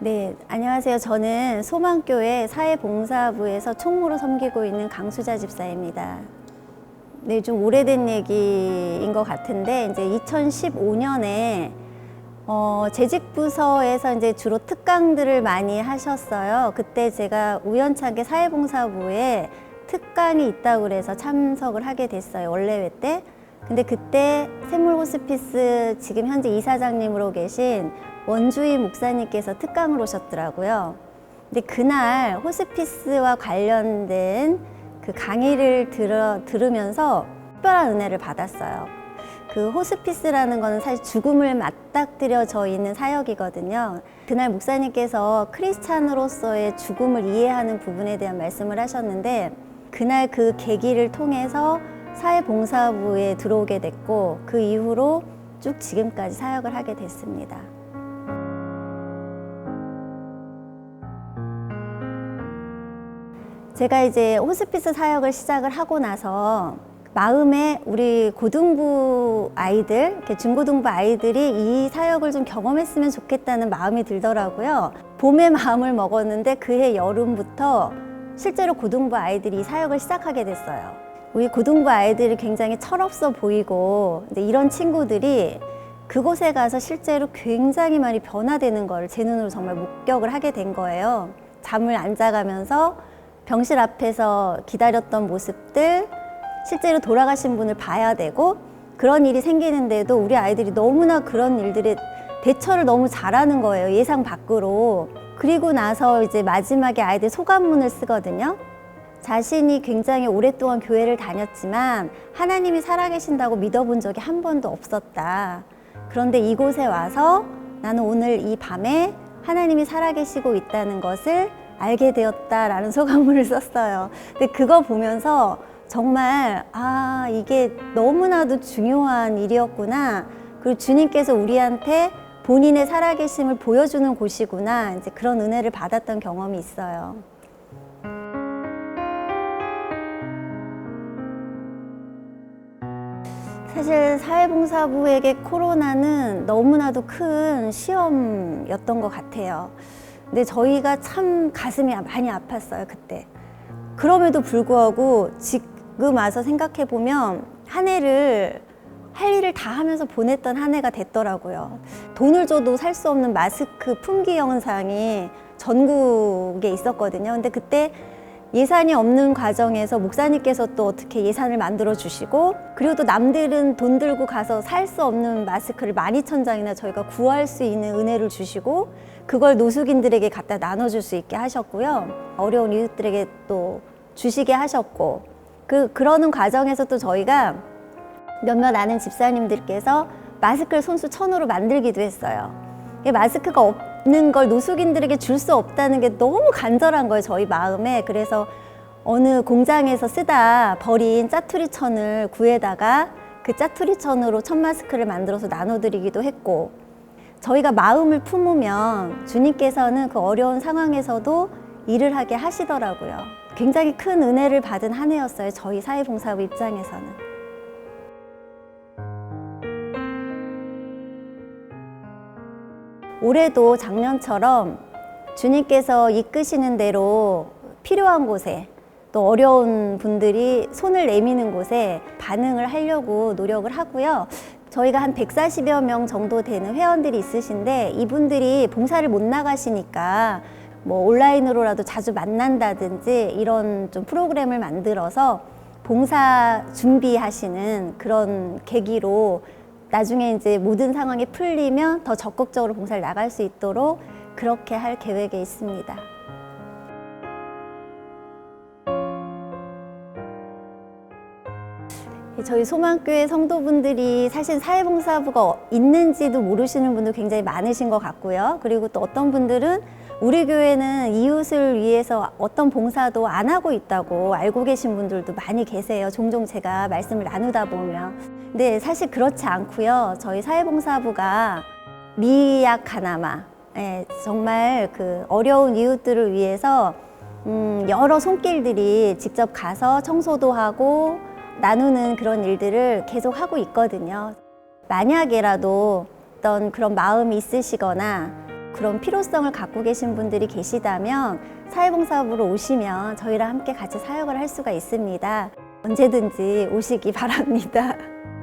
네, 안녕하세요. 저는 소망교회 사회봉사부에서 총무로 섬기고 있는 강수자 집사입니다. 네, 좀 오래된 얘기인 것 같은데, 이제 2015년에 어, 재직 부서에서 이제 주로 특강들을 많이 하셨어요. 그때 제가 우연찮게 사회봉사부에 특강이 있다고 그래서 참석을 하게 됐어요. 원래회 때. 근데 그때 샘물 호스피스 지금 현재 이사장님으로 계신 원주희 목사님께서 특강을 오셨더라고요. 근데 그날 호스피스와 관련된 그 강의를 들어, 들으면서 특별한 은혜를 받았어요. 그 호스피스라는 거는 사실 죽음을 맞닥뜨려져 있는 사역이거든요. 그날 목사님께서 크리스찬으로서의 죽음을 이해하는 부분에 대한 말씀을 하셨는데 그날 그 계기를 통해서 사회봉사부에 들어오게 됐고 그 이후로 쭉 지금까지 사역을 하게 됐습니다. 제가 이제 호스피스 사역을 시작을 하고 나서 마음에 우리 고등부 아이들, 중고등부 아이들이 이 사역을 좀 경험했으면 좋겠다는 마음이 들더라고요. 봄에 마음을 먹었는데 그해 여름부터 실제로 고등부 아이들이 이 사역을 시작하게 됐어요. 우리 고등부 아이들이 굉장히 철없어 보이고 이런 친구들이 그곳에 가서 실제로 굉장히 많이 변화되는 걸 제 눈으로 정말 목격을 하게 된 거예요. 잠을 안 자가면서 병실 앞에서 기다렸던 모습들, 실제로 돌아가신 분을 봐야 되고 그런 일이 생기는데도 우리 아이들이 너무나 그런 일들에 대처를 너무 잘하는 거예요. 예상 밖으로. 그리고 나서 이제 마지막에 아이들 소감문을 쓰거든요. 자신이 굉장히 오랫동안 교회를 다녔지만 하나님이 살아계신다고 믿어본 적이 한 번도 없었다. 그런데 이곳에 와서 나는 오늘 이 밤에 하나님이 살아계시고 있다는 것을 알게 되었다라는 소감문을 썼어요. 근데 그거 보면서 정말 아 이게 너무나도 중요한 일이었구나. 그리고 주님께서 우리한테 본인의 살아계심을 보여주는 곳이구나. 이제 그런 은혜를 받았던 경험이 있어요. 사실 사회봉사부에게 코로나는 너무나도 큰 시험이었던 것 같아요. 근데 저희가 참 가슴이 많이 아팠어요, 그때. 그럼에도 불구하고 지금 와서 생각해 보면 한 해를 할 일을 다 하면서 보냈던 한 해가 됐더라고요. 돈을 줘도 살 수 없는 마스크 품귀 영상이 전국에 있었거든요. 근데 그때 예산이 없는 과정에서 목사님께서 또 어떻게 예산을 만들어 주시고 그리고 또 남들은 돈 들고 가서 살 수 없는 마스크를 만 이 천 장이나 저희가 구할 수 있는 은혜를 주시고 그걸 노숙인들에게 갖다 나눠줄 수 있게 하셨고요. 어려운 이웃들에게 또 주시게 하셨고 그 그러는 과정에서 또 저희가 몇몇 아는 집사님들께서 마스크를 손수 천으로 만들기도 했어요. 이 마스크가 없는 걸 노숙인들에게 줄 수 없다는 게 너무 간절한 거예요, 저희 마음에. 그래서 어느 공장에서 쓰다 버린 짜투리 천을 구해다가 그 짜투리 천으로 천 마스크를 만들어서 나눠드리기도 했고, 저희가 마음을 품으면 주님께서는 그 어려운 상황에서도 일을 하게 하시더라고요. 굉장히 큰 은혜를 받은 한 해였어요, 저희 사회봉사부 입장에서는. 올해도 작년처럼 주님께서 이끄시는 대로 필요한 곳에 또 어려운 분들이 손을 내미는 곳에 반응을 하려고 노력을 하고요. 저희가 한 140여 명 정도 되는 회원들이 있으신데 이분들이 봉사를 못 나가시니까 뭐 온라인으로라도 자주 만난다든지 이런 좀 프로그램을 만들어서 봉사 준비하시는 그런 계기로 나중에 이제 모든 상황이 풀리면 더 적극적으로 봉사를 나갈 수 있도록 그렇게 할 계획에 있습니다. 저희 소망교회 성도분들이 사실 사회봉사부가 있는지도 모르시는 분도 굉장히 많으신 것 같고요. 그리고 또 어떤 분들은 우리 교회는 이웃을 위해서 어떤 봉사도 안 하고 있다고 알고 계신 분들도 많이 계세요. 종종 제가 말씀을 나누다 보면. 근데 사실 그렇지 않고요. 저희 사회봉사부가 미약 하나마, 예, 정말 그 어려운 이웃들을 위해서 음, 여러 손길들이 직접 가서 청소도 하고 나누는 그런 일들을 계속 하고 있거든요. 만약에라도 어떤 그런 마음이 있으시거나 그런 필요성을 갖고 계신 분들이 계시다면 사회봉사부로 오시면 저희랑 함께 같이 사역을 할 수가 있습니다. 언제든지 오시기 바랍니다.